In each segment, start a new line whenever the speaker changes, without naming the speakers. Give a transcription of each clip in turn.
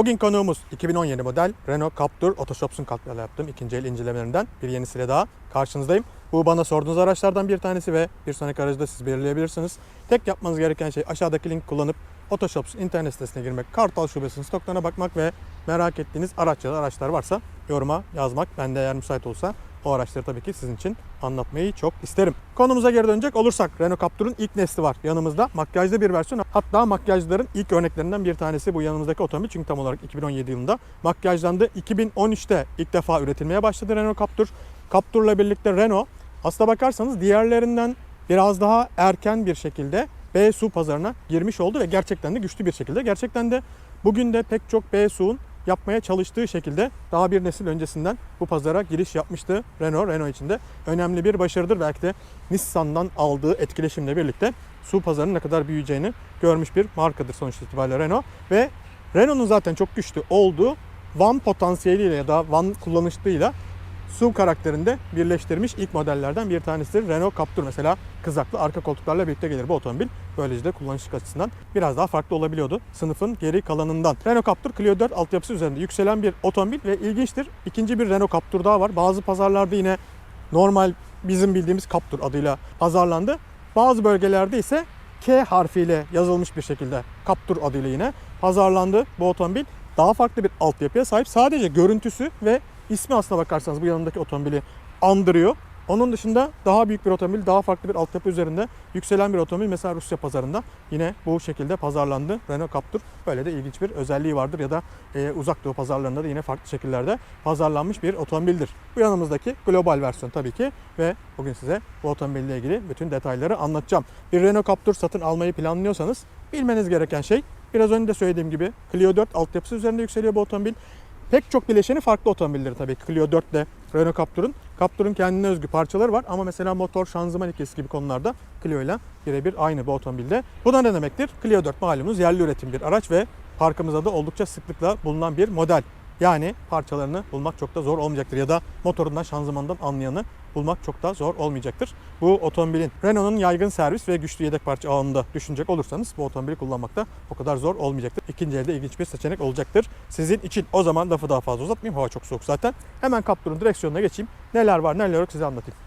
Bugün konuğumuz 2017 model Renault Captur Otoshops'un katkılarıyla yaptığım ikinci el incelemelerinden bir yenisiyle daha karşınızdayım. Bu bana sorduğunuz araçlardan bir tanesi ve bir sonraki aracı da siz belirleyebilirsiniz. Tek yapmanız gereken şey aşağıdaki link kullanıp Otoshops internet sitesine girmek, Kartal Şubesi'nin stoklarına bakmak ve merak ettiğiniz araç ya da araçlar varsa yoruma yazmak. Ben de eğer müsait olsa o araçları tabii ki sizin için anlatmayı çok isterim. Konumuza geri dönecek olursak Renault Captur'un ilk nesli var yanımızda. Makyajlı bir versiyon. Hatta makyajların ilk örneklerinden bir tanesi bu yanımızdaki otomobil. Çünkü tam olarak 2017 yılında makyajlandı. 2013'te ilk defa üretilmeye başladı Renault Captur. Captur'la birlikte Renault aslına bakarsanız diğerlerinden biraz daha erken bir şekilde B su pazarına girmiş oldu ve gerçekten de güçlü bir şekilde. Gerçekten de bugün de pek çok B su'un yapmaya çalıştığı şekilde daha bir nesil öncesinden bu pazara giriş yapmıştı Renault. Renault için de önemli bir başarıdır. Belki de Nissan'dan aldığı etkileşimle birlikte su pazarının ne kadar büyüyeceğini görmüş bir markadır sonuç itibariyle Renault. Ve Renault'un zaten çok güçlü olduğu Van potansiyeliyle ya da Van kullanışlığıyla SUV karakterinde birleştirmiş ilk modellerden bir tanesidir. Renault Captur mesela kızaklı arka koltuklarla birlikte gelir bu otomobil. Böylece de kullanışlık açısından biraz daha farklı olabiliyordu sınıfın geri kalanından. Renault Captur Clio 4 altyapısı üzerinde yükselen bir otomobil ve ilginçtir. İkinci bir Renault Captur daha var. Bazı pazarlarda yine normal bizim bildiğimiz Captur adıyla pazarlandı. Bazı bölgelerde ise K harfiyle yazılmış bir şekilde Captur adıyla yine pazarlandı bu otomobil. Daha farklı bir altyapıya sahip. Sadece görüntüsü ve ismi aslına bakarsanız bu yanındaki otomobili andırıyor. Onun dışında daha büyük bir otomobil, daha farklı bir altyapı üzerinde yükselen bir otomobil mesela Rusya pazarında yine bu şekilde pazarlandı. Renault Captur böyle de ilginç bir özelliği vardır ya da e, uzak doğu pazarlarında da yine farklı şekillerde pazarlanmış bir otomobildir. Bu yanımızdaki global versiyon tabii ki ve bugün size bu otomobille ilgili bütün detayları anlatacağım. Bir Renault Captur satın almayı planlıyorsanız bilmeniz gereken şey biraz önce de söylediğim gibi Clio 4 altyapısı üzerinde yükseliyor bu otomobil. Pek çok bileşeni farklı otomobilleri tabii. Clio 4 ile Renault Captur'un. Captur'un kendine özgü parçaları var ama mesela motor, şanzıman ikisi gibi konularda Clio ile birebir aynı bu otomobilde. Bu da ne demektir? Clio 4 malumunuz yerli üretim bir araç ve parkımızda da oldukça sıklıkla bulunan bir model. Yani parçalarını bulmak çok da zor olmayacaktır ya da motorundan, şanzımandan anlayanı bulmak çok da zor olmayacaktır. Bu otomobilin Renault'un yaygın servis ve güçlü yedek parça ağında düşünecek olursanız bu otomobili kullanmakta o kadar zor olmayacaktır. İkinci elde ilginç bir seçenek olacaktır sizin için. O zaman lafı daha fazla uzatmayayım. Hava çok soğuk zaten. Hemen Captur'un direksiyonuna geçeyim. Neler var neler yok size anlatayım.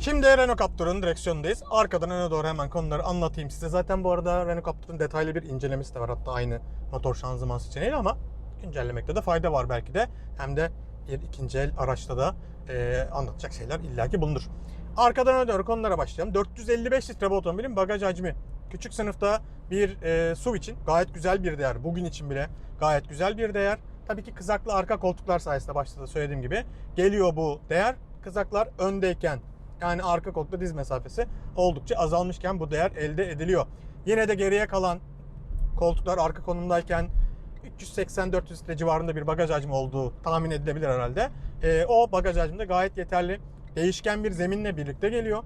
Şimdi Renault Captur'un direksiyonundayız. Arkadan öne doğru hemen konuları anlatayım size. Zaten bu arada Renault Captur'un detaylı bir incelemesi de var. Hatta aynı motor şanzıman seçeneğiyle ama güncellemekte de fayda var belki de. Hem de bir ikinci el araçta da e, anlatacak şeyler illaki bulunur. Arkadan öne doğru konulara başlayalım. 455 litre bu otomobilin bagaj hacmi. Küçük sınıfta bir e, SUV için gayet güzel bir değer. Bugün için bile gayet güzel bir değer. Tabii ki kızaklı arka koltuklar sayesinde başta da söylediğim gibi geliyor bu değer. Kızaklar öndeyken yani arka koltukta diz mesafesi oldukça azalmışken bu değer elde ediliyor. Yine de geriye kalan koltuklar arka konumdayken 380-400 litre civarında bir bagaj hacmi olduğu tahmin edilebilir herhalde. E, o bagaj hacmi de gayet yeterli. Değişken bir zeminle birlikte geliyor.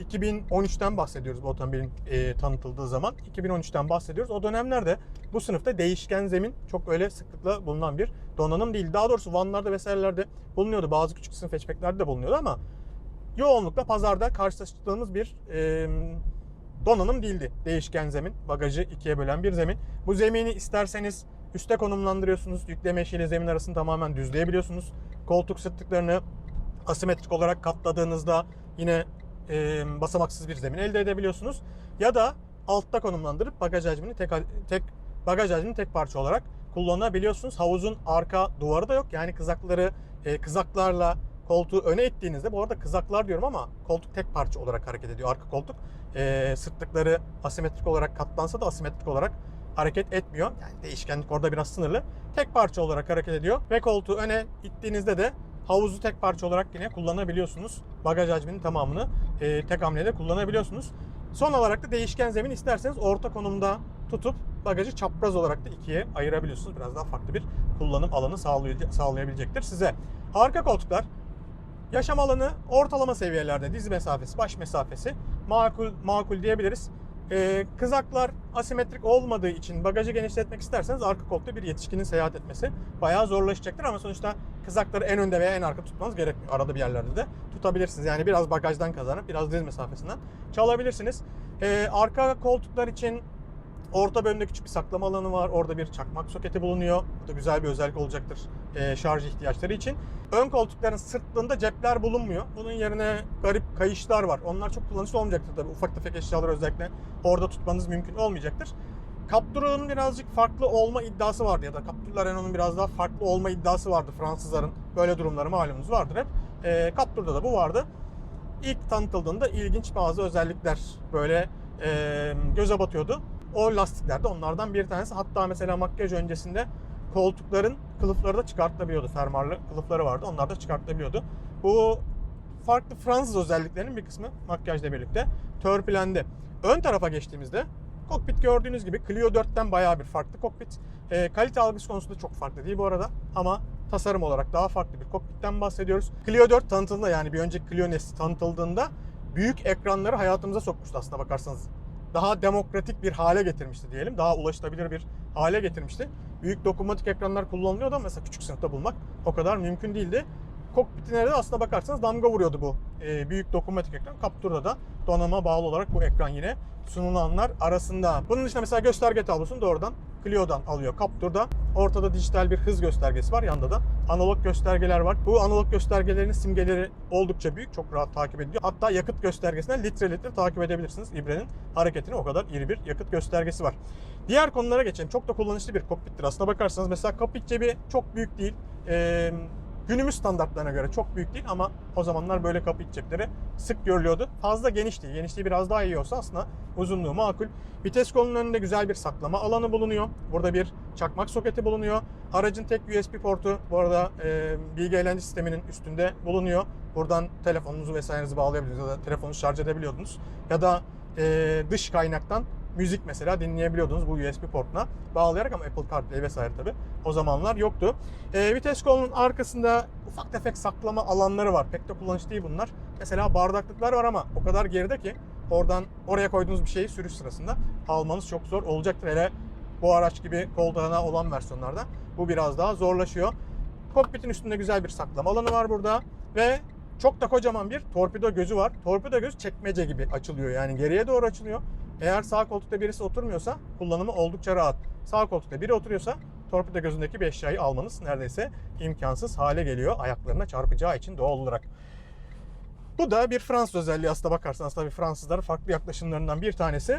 2013'ten bahsediyoruz bu otomobilin e, tanıtıldığı zaman. 2013'ten bahsediyoruz. O dönemlerde bu sınıfta değişken zemin çok öyle sıklıkla bulunan bir donanım değil. Daha doğrusu vanlarda vesairelerde bulunuyordu. Bazı küçük sınıf hatchbacklerde de bulunuyordu ama yoğunlukla pazarda karşılaştığımız bir e, donanım değildi. Değişken zemin, bagajı ikiye bölen bir zemin. Bu zemini isterseniz üste konumlandırıyorsunuz. Yükleme eşiğiyle zemin arasını tamamen düzleyebiliyorsunuz. Koltuk sırtlıklarını asimetrik olarak katladığınızda yine e, basamaksız bir zemin elde edebiliyorsunuz. Ya da altta konumlandırıp bagaj hacmini tek, tek bagaj hacmini tek parça olarak kullanabiliyorsunuz. Havuzun arka duvarı da yok. Yani kızakları e, kızaklarla koltuğu öne ittiğinizde bu arada kızaklar diyorum ama koltuk tek parça olarak hareket ediyor. Arka koltuk e, sırtlıkları asimetrik olarak katlansa da asimetrik olarak hareket etmiyor. Yani değişkenlik orada biraz sınırlı. Tek parça olarak hareket ediyor ve koltuğu öne ittiğinizde de havuzu tek parça olarak yine kullanabiliyorsunuz. Bagaj hacminin tamamını e, tek hamlede kullanabiliyorsunuz. Son olarak da değişken zemin isterseniz orta konumda tutup bagajı çapraz olarak da ikiye ayırabiliyorsunuz. Biraz daha farklı bir kullanım alanı sağlay- sağlayabilecektir size. Arka koltuklar yaşam alanı ortalama seviyelerde diz mesafesi, baş mesafesi makul makul diyebiliriz. Ee, kızaklar asimetrik olmadığı için bagajı genişletmek isterseniz arka koltukta bir yetişkinin seyahat etmesi bayağı zorlaşacaktır ama sonuçta kızakları en önde veya en arka tutmanız gerekmiyor. Arada bir yerlerde de tutabilirsiniz. Yani biraz bagajdan kazanıp biraz diz mesafesinden çalabilirsiniz. Ee, arka koltuklar için Orta bölümde küçük bir saklama alanı var. Orada bir çakmak soketi bulunuyor. Bu da güzel bir özellik olacaktır e, şarj ihtiyaçları için. Ön koltukların sırtlığında cepler bulunmuyor. Bunun yerine garip kayışlar var. Onlar çok kullanışlı olmayacaktır tabii. Ufak tefek eşyalar özellikle orada tutmanız mümkün olmayacaktır. Captur'un birazcık farklı olma iddiası vardı ya da Captur'la Renault'un biraz daha farklı olma iddiası vardı Fransızların. Böyle durumları malumunuz vardır hep. E, Captur'da da bu vardı. İlk tanıtıldığında ilginç bazı özellikler böyle e, göze batıyordu. O lastikler de onlardan bir tanesi. Hatta mesela makyaj öncesinde koltukların kılıfları da çıkartılabiliyordu. Fermuarlı kılıfları vardı. Onlar da çıkartılabiliyordu. Bu farklı Fransız özelliklerinin bir kısmı makyajla birlikte törpülendi. Ön tarafa geçtiğimizde kokpit gördüğünüz gibi Clio 4'ten bayağı bir farklı kokpit. E, kalite algısı konusunda çok farklı değil bu arada ama tasarım olarak daha farklı bir kokpitten bahsediyoruz. Clio 4 tanıtıldığında yani bir önceki Clio nesli tanıtıldığında büyük ekranları hayatımıza sokmuştu aslında bakarsanız. Daha demokratik bir hale getirmişti diyelim. Daha ulaşılabilir bir hale getirmişti. Büyük dokunmatik ekranlar kullanılıyordu ama mesela küçük sınıfta bulmak o kadar mümkün değildi. Kokpitine de aslında bakarsanız damga vuruyordu bu e, büyük dokunmatik ekran. Captur'da da donanıma bağlı olarak bu ekran yine sunulanlar arasında. Bunun dışında mesela gösterge tablosunu doğrudan Clio'dan alıyor. Captur'da ortada dijital bir hız göstergesi var. Yanında da analog göstergeler var. Bu analog göstergelerin simgeleri oldukça büyük. Çok rahat takip ediliyor. Hatta yakıt göstergesinden litre litre takip edebilirsiniz. İbre'nin hareketini o kadar iri bir yakıt göstergesi var. Diğer konulara geçelim. Çok da kullanışlı bir kokpittir. Aslına bakarsanız mesela kokpit cebi çok büyük değil. Ee, günümüz standartlarına göre çok büyük değil ama o zamanlar böyle kokpit cepleri sık görülüyordu. Fazla geniş değil. Genişliği biraz daha iyi olsa aslında uzunluğu makul. Vites kolunun önünde güzel bir saklama alanı bulunuyor. Burada bir çakmak soketi bulunuyor. Aracın tek USB portu bu arada e, bilgi eğlence sisteminin üstünde bulunuyor. Buradan telefonunuzu vesairenizi bağlayabiliyorsunuz ya da telefonunuzu şarj edebiliyordunuz. Ya da e, dış kaynaktan müzik mesela dinleyebiliyordunuz bu USB portuna bağlayarak ama Apple CarPlay vesaire tabi o zamanlar yoktu. E, vites kolunun arkasında ufak tefek saklama alanları var. Pek de kullanışlı değil bunlar. Mesela bardaklıklar var ama o kadar geride ki oradan oraya koyduğunuz bir şeyi sürüş sırasında almanız çok zor olacaktır. Hele bu araç gibi koltuğuna olan versiyonlarda bu biraz daha zorlaşıyor. Kokpitin üstünde güzel bir saklama alanı var burada ve çok da kocaman bir torpido gözü var. Torpido gözü çekmece gibi açılıyor yani geriye doğru açılıyor. Eğer sağ koltukta birisi oturmuyorsa kullanımı oldukça rahat. Sağ koltukta biri oturuyorsa torpido gözündeki bir eşyayı almanız neredeyse imkansız hale geliyor ayaklarına çarpacağı için doğal olarak. Bu da bir Fransız özelliği aslında bakarsanız tabii Fransızların farklı yaklaşımlarından bir tanesi.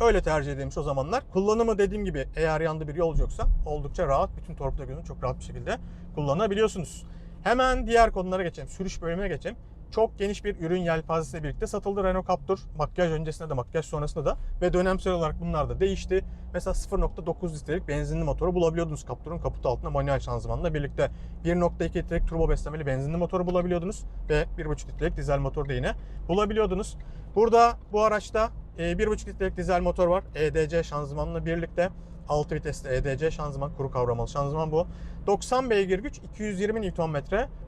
Öyle tercih edilmiş o zamanlar. Kullanımı dediğim gibi eğer yanında bir yolcu yoksa oldukça rahat. Bütün torpido gözünü çok rahat bir şekilde kullanabiliyorsunuz. Hemen diğer konulara geçelim. Sürüş bölümüne geçelim. Çok geniş bir ürün yelpazesiyle birlikte satıldı Renault Captur. Makyaj öncesinde de makyaj sonrasında da ve dönemsel olarak bunlar da değişti. Mesela 0.9 litrelik benzinli motoru bulabiliyordunuz Captur'un kaputu altında manuel şanzımanla birlikte. 1.2 litrelik turbo beslemeli benzinli motoru bulabiliyordunuz ve 1.5 litrelik dizel motor da yine bulabiliyordunuz. Burada bu araçta 1.5 litrelik dizel motor var. EDC şanzımanla birlikte 6 vitesli EDC şanzıman, kuru kavramalı şanzıman bu. 90 beygir güç, 220 Nm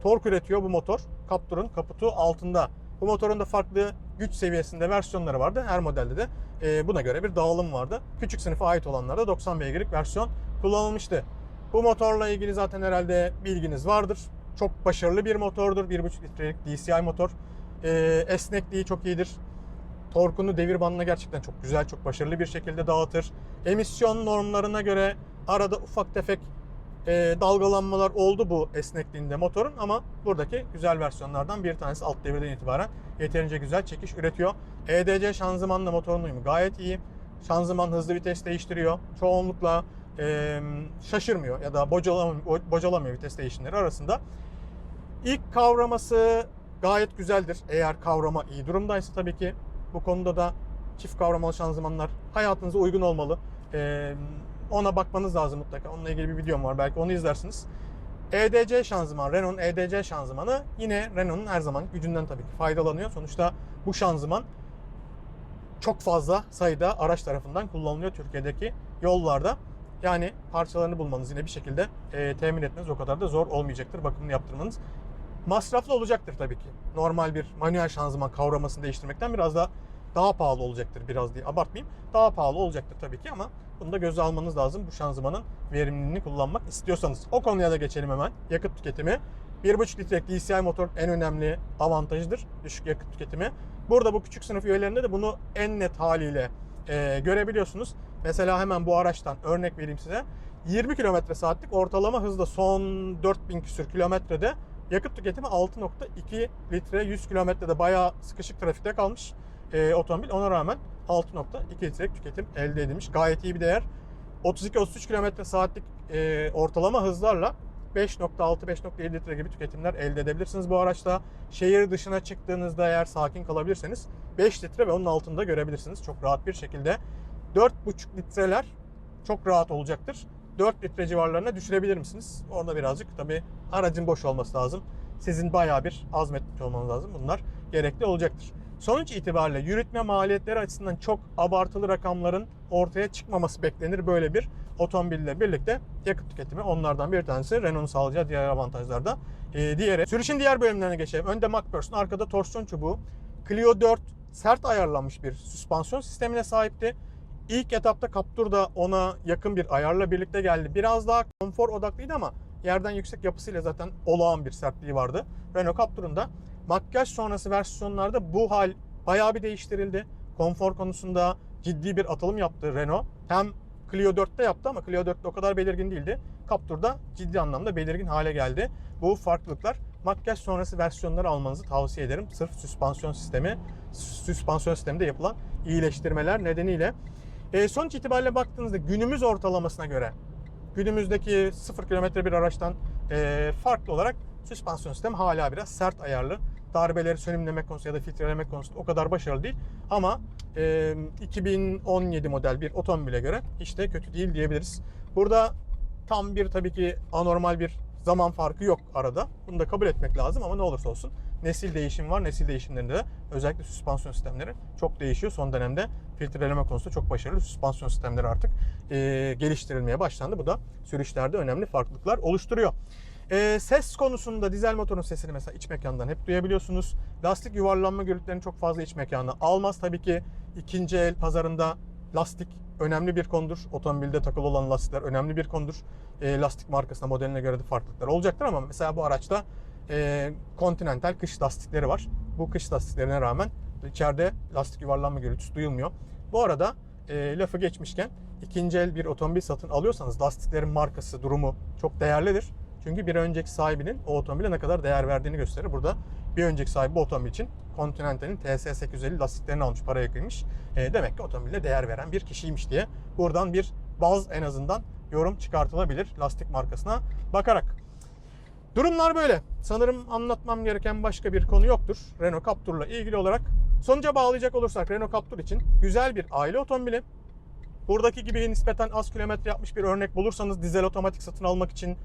tork üretiyor bu motor. Captur'un kaputu altında. Bu motorun da farklı güç seviyesinde versiyonları vardı. Her modelde de e, buna göre bir dağılım vardı. Küçük sınıfa ait olanlarda 90 beygirlik versiyon kullanılmıştı. Bu motorla ilgili zaten herhalde bilginiz vardır. Çok başarılı bir motordur. 1.5 litrelik DCI motor. E, esnekliği çok iyidir. Torkunu devir bandına gerçekten çok güzel, çok başarılı bir şekilde dağıtır. Emisyon normlarına göre arada ufak tefek e, dalgalanmalar oldu bu esnekliğinde motorun ama buradaki güzel versiyonlardan bir tanesi alt devirden itibaren yeterince güzel çekiş üretiyor. EDC şanzımanla motorun uyumu gayet iyi. Şanzıman hızlı vites değiştiriyor. Çoğunlukla e, şaşırmıyor ya da bocalamıyor, bocalamıyor vites değişimleri arasında. İlk kavraması gayet güzeldir. Eğer kavrama iyi durumdaysa tabii ki bu konuda da çift kavramalı şanzımanlar hayatınıza uygun olmalı. Ee, ona bakmanız lazım mutlaka. Onunla ilgili bir videom var. Belki onu izlersiniz. EDC şanzıman, Renault'un EDC şanzımanı yine Renault'un her zaman gücünden tabii ki faydalanıyor. Sonuçta bu şanzıman çok fazla sayıda araç tarafından kullanılıyor Türkiye'deki yollarda. Yani parçalarını bulmanız yine bir şekilde e, temin etmeniz o kadar da zor olmayacaktır. Bakımını yaptırmanız masraflı olacaktır tabii ki. Normal bir manuel şanzıman kavramasını değiştirmekten biraz da daha pahalı olacaktır biraz diye abartmayayım. Daha pahalı olacaktır tabii ki ama bunu da göze almanız lazım bu şanzımanın verimliliğini kullanmak istiyorsanız. O konuya da geçelim hemen. Yakıt tüketimi. 1.5 litrelik DCI motor en önemli avantajıdır. Düşük yakıt tüketimi. Burada bu küçük sınıf üyelerinde de bunu en net haliyle e, görebiliyorsunuz. Mesela hemen bu araçtan örnek vereyim size. 20 km saatlik ortalama hızda son 4000 küsür kilometrede yakıt tüketimi 6.2 litre 100 kilometrede bayağı sıkışık trafikte kalmış e, otomobil. Ona rağmen 6.2 litre tüketim elde edilmiş. Gayet iyi bir değer. 32-33 km saatlik e, ortalama hızlarla 5.6-5.7 litre gibi tüketimler elde edebilirsiniz bu araçta. Şehir dışına çıktığınızda eğer sakin kalabilirseniz 5 litre ve onun altında görebilirsiniz. Çok rahat bir şekilde 4.5 litreler çok rahat olacaktır. 4 litre civarlarına düşürebilir misiniz? Orada birazcık tabi aracın boş olması lazım. Sizin bayağı bir azmetmiş olmanız lazım. Bunlar gerekli olacaktır. Sonuç itibariyle yürütme maliyetleri açısından çok abartılı rakamların ortaya çıkmaması beklenir böyle bir otomobille birlikte yakıt tüketimi onlardan bir tanesi. Renault'un sağlayacağı diğer avantajlarda. Ee, diğeri. Sürüşün diğer bölümlerine geçelim. Önde McPherson, arkada torsiyon çubuğu. Clio 4 sert ayarlanmış bir süspansiyon sistemine sahipti. İlk etapta Captur da ona yakın bir ayarla birlikte geldi. Biraz daha konfor odaklıydı ama yerden yüksek yapısıyla zaten olağan bir sertliği vardı. Renault Captur'un da makyaj sonrası versiyonlarda bu hal bayağı bir değiştirildi. Konfor konusunda ciddi bir atılım yaptı Renault. Hem Clio 4'te yaptı ama Clio 4'te o kadar belirgin değildi. Captur'da ciddi anlamda belirgin hale geldi. Bu farklılıklar makyaj sonrası versiyonları almanızı tavsiye ederim. Sırf süspansiyon sistemi, süspansiyon sisteminde yapılan iyileştirmeler nedeniyle. E, sonuç itibariyle baktığınızda günümüz ortalamasına göre günümüzdeki 0 kilometre bir araçtan e, farklı olarak süspansiyon sistemi hala biraz sert ayarlı. Darbeleri sönümleme konusu ya da filtreleme konusunda o kadar başarılı değil. Ama e, 2017 model bir otomobile göre de kötü değil diyebiliriz. Burada tam bir tabii ki anormal bir zaman farkı yok arada. Bunu da kabul etmek lazım ama ne olursa olsun nesil değişim var. Nesil değişimlerinde de özellikle süspansiyon sistemleri çok değişiyor. Son dönemde filtreleme konusunda çok başarılı süspansiyon sistemleri artık e, geliştirilmeye başlandı. Bu da sürüşlerde önemli farklılıklar oluşturuyor. E, ses konusunda dizel motorun sesini mesela iç mekandan hep duyabiliyorsunuz. Lastik yuvarlanma gürültülerini çok fazla iç mekanı almaz. Tabii ki ikinci el pazarında lastik önemli bir konudur. Otomobilde takılı olan lastikler önemli bir konudur. E, lastik markasına, modeline göre de farklılıklar olacaktır ama mesela bu araçta e, Continental kış lastikleri var. Bu kış lastiklerine rağmen içeride lastik yuvarlanma gürültüsü duyulmuyor. Bu arada e, lafı geçmişken ikinci el bir otomobil satın alıyorsanız lastiklerin markası, durumu çok değerlidir. Çünkü bir önceki sahibinin o otomobile ne kadar değer verdiğini gösterir. Burada bir önceki sahibi bu otomobil için Continental'in TS850 lastiklerini almış, paraya kıymış. E, demek ki otomobile değer veren bir kişiymiş diye buradan bir baz en azından yorum çıkartılabilir lastik markasına bakarak. Durumlar böyle. Sanırım anlatmam gereken başka bir konu yoktur. Renault Captur'la ilgili olarak. Sonuca bağlayacak olursak Renault Captur için güzel bir aile otomobili. Buradaki gibi nispeten az kilometre yapmış bir örnek bulursanız dizel otomatik satın almak için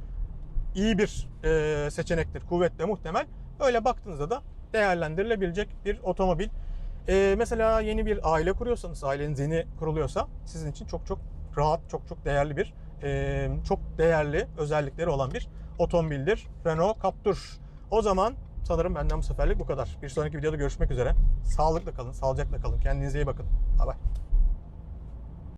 iyi bir e, seçenektir. Kuvvetle muhtemel. Öyle baktığınızda da değerlendirilebilecek bir otomobil. E, mesela yeni bir aile kuruyorsanız, aileniz yeni kuruluyorsa sizin için çok çok rahat, çok çok değerli bir, e, çok değerli özellikleri olan bir otomobildir. Renault Captur. O zaman sanırım benden bu seferlik bu kadar. Bir sonraki videoda görüşmek üzere. Sağlıkla kalın, sağlıcakla kalın. Kendinize iyi bakın. Bye bye.